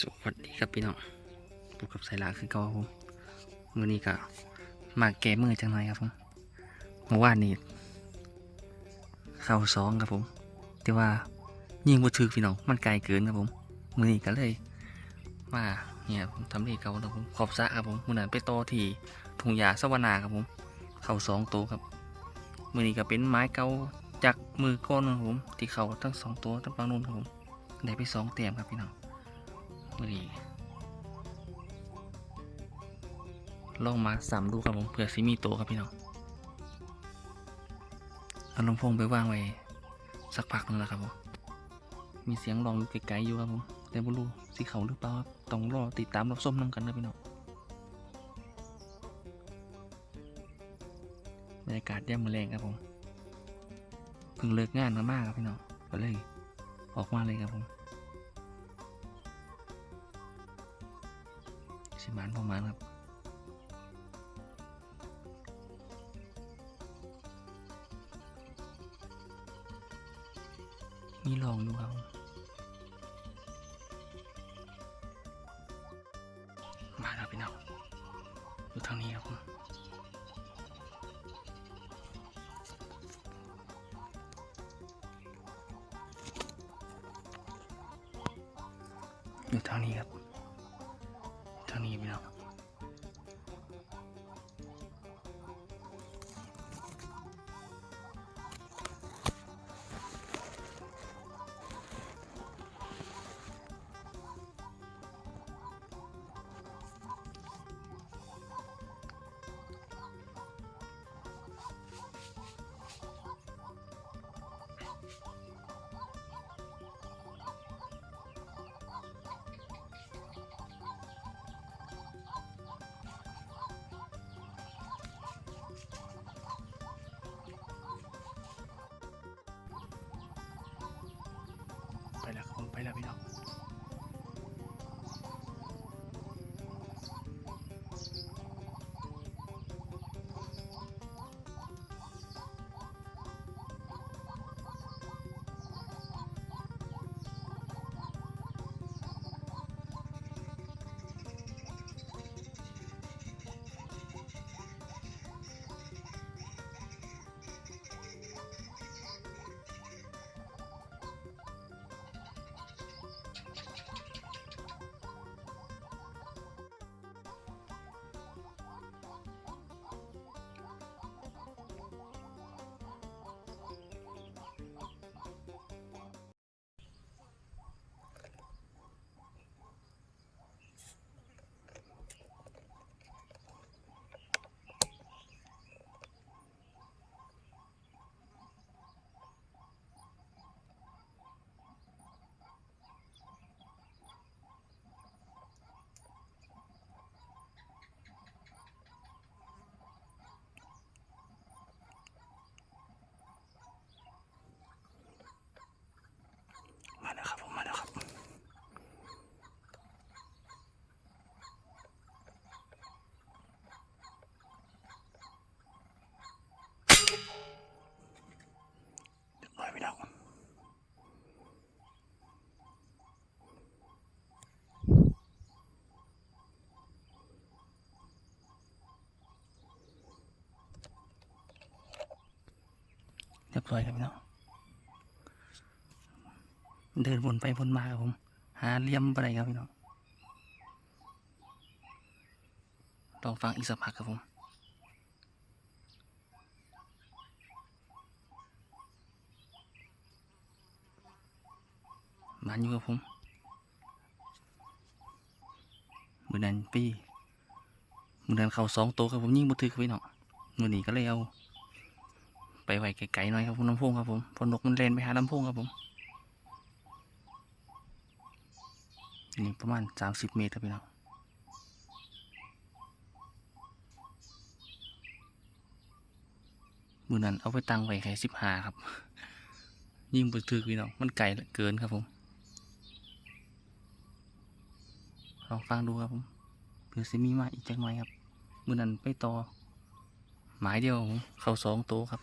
สวัสดีครับพี่น้องพบกับสายลาคือเก่าผมมื้อนี้ก็มาแก้มือจังหน่อยครับผมเมื่อวานนี้เข้าสองครับผม แต่ว่ายิงบ่ถึกพี่น้องมันไกลเกินครับผมมือนี้ก็เลยมาเนี่ยผมทำเลเก่าแล้วผมขอบสระครับผมมือนั้นไปต่อที่ทุ่งหญ้าสวรรณาครับผม เข้าสองตัวครับมือนี้ก็เป็นไม้เก่าจากมือก้อนครับผมที่เข้าทั้งสองตัวทั้งฝั่งนู้นครับผมได้ไปสองแต้มครับพี่น้อง มือดีลองมาสามดูกครับผมเผื่อซิมีโตครับพี่น้องเอาลำโพงไปวางไว้สักพักหนึงแล้วครับผมมีเสียงร้องไกลๆอยู่ครับผมแต่ไม่รู้สิเขาหรือเปล่าครับต้องรอติดตามรับส้มน้ำกันนะพี่น้องบรรยากาศย่มือแรงครับผมเพิ่งเลิกงานมามากครับพี่น้องก็เลยออกมาเลยครับผม มานประมาณครับมีลองอยู่ครับมาแล้วพี่น้องอยู่ทางนี้ครับผมอยู่ทางนี้ครับ ทาง นี้พี่น้อ บร้อยครับพี่น้องเดินวนไปวนมาครับผม หาเลี่ยมอะไรครับพี่น้องลองฟังอีกสักพักครับผมมันอยู่กับผมมือนันปีมือนันเขาสองโตครับผมยิ่งบุทึกครับพี่น้องมือนี้ก็เลยเอา ไปไว้ไกลๆหน่อยครับผมลำโพงครับผมพอนกมันเลนไปหาลำโพงครับผมนี่ประมาณสามสิบเมตรครับพี่น้องมือนั้นเอาไปตั้งไว้แค่สิบห้าครับ ยิ่งไปถือพี่น้องมันไกลเกินครับผมลองฟังดูครับผมเผื่อสิมีมาอีกจักหน่อยครับมือนั้นไปต่อหมายเดียวครับผม เข้าสองโตครับ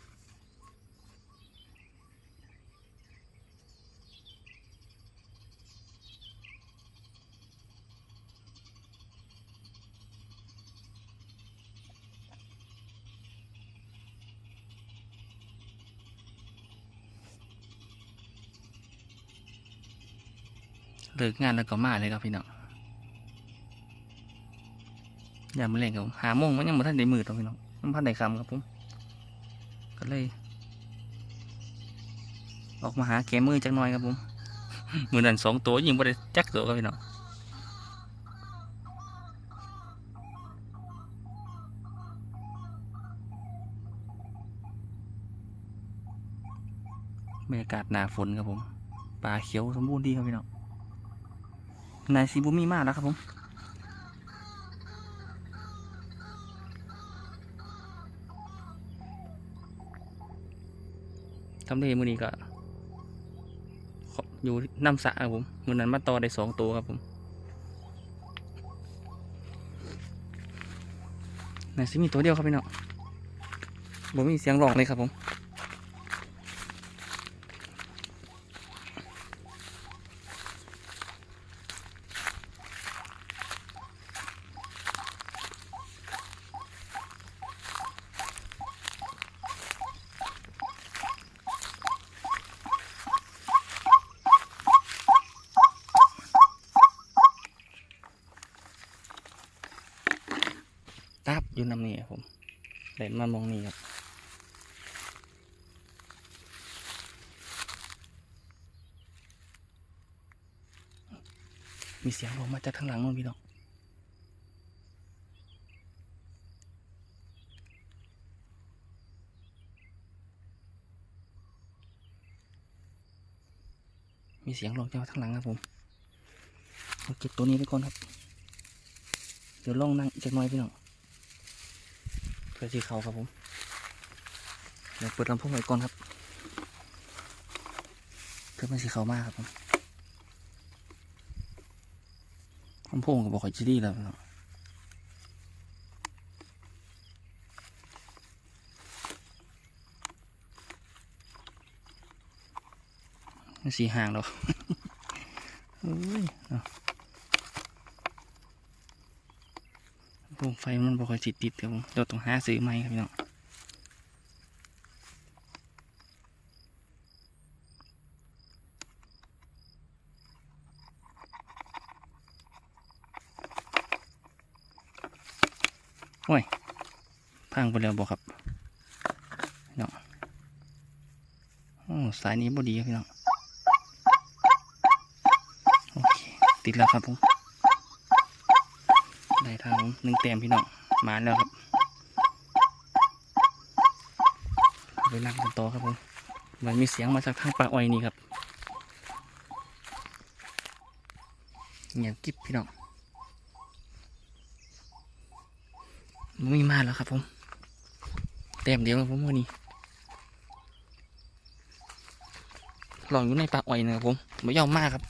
เลิกงานแล้วก็มาเลยครับพี่น้องอย่ามาเล่นกับผมหาโมงมันยังมาทันได้มืดหรอกพี่น้องมันพันได้คำครับผม ก็เลย ออกมาหาแกมือจักหน่อยครับผมมือนั้นสองตัวยิงบ่ได้จักตัวครับพี่น้องบรรยากาศหนาฝนครับผมป่าเขียวสมบูรณ์ดีครับพี่น้อง นายซีบุมีมากแล้วครับผมทำเลมือนี้ก็อยู่น้ำสระครับผมมือนั้นมาต่อได้สองตัวครับผมนายซิมีตัวเดียวครับพี่น้องผมมีเสียงร้องเลยครับผม ตับอยู่น้ำนี่ครับผมเด่นมามองนี่ครับมีเสียงลงมาจากข้างหลังนู่นพี่น้องมีเสียงลงจากข้างหลังครับผมเอาเก็บตัวนี้ไปก่อนครับ เดี๋ยวลองนั่งอีกจักหน่อยพี่น้อง พื่อที่เขาครับผม เดี๋ยวเปิดลำโพงไว้ก่อนครับ เพื่อมันสีเขามากครับผมลำโพงก็บอกค่อจะดีแล้วพี่น้องมันสีห่างแล้วเฮ้ย เอาโปร่งไฟมันบ่ค่อยสิติดครับผมเราต้องหาซื้อใหม่ครับพี่น้องโอ้ยพังไปแล้วบอกครับพี่น้องโอ้สายนี้บ่ดีครับพี่น้องโอเคติดแล้วครับผม ได้ทางหนึ่งเต็มพี่น้องมาแล้วครับไปนั่งกันต่อครับผมมันมีเสียงมาจากทางปลาอ้อยนี่ครับเงียบกิบพี่น้องมันมีมาแล้วครับผมเต็มเดียวครับผมวันนี้ลองอยู่ในปลาอ้อยนะครับผมไม่ยอมมากครับ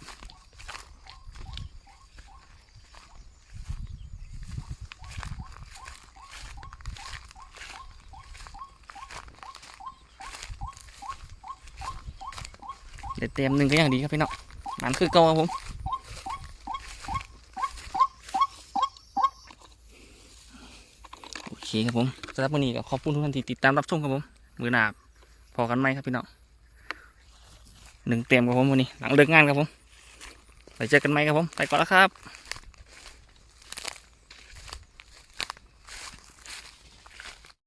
เดี๋ยวเต็มหนึ่งก็ยังดีครับพี่น้องมันคือเก่าครับผมโอเคครับผมสำหรับวันนี้ก็ขอบคุณทุกท่านที่ติดตามรับชมครับผมมือหนาพอกันไหมครับพี่น้องหนึ่งเต็มครับผมวันนี้หลังเลิกงานครับผมไปเจอกันไหมครับผมไปก่อนแล้วครับ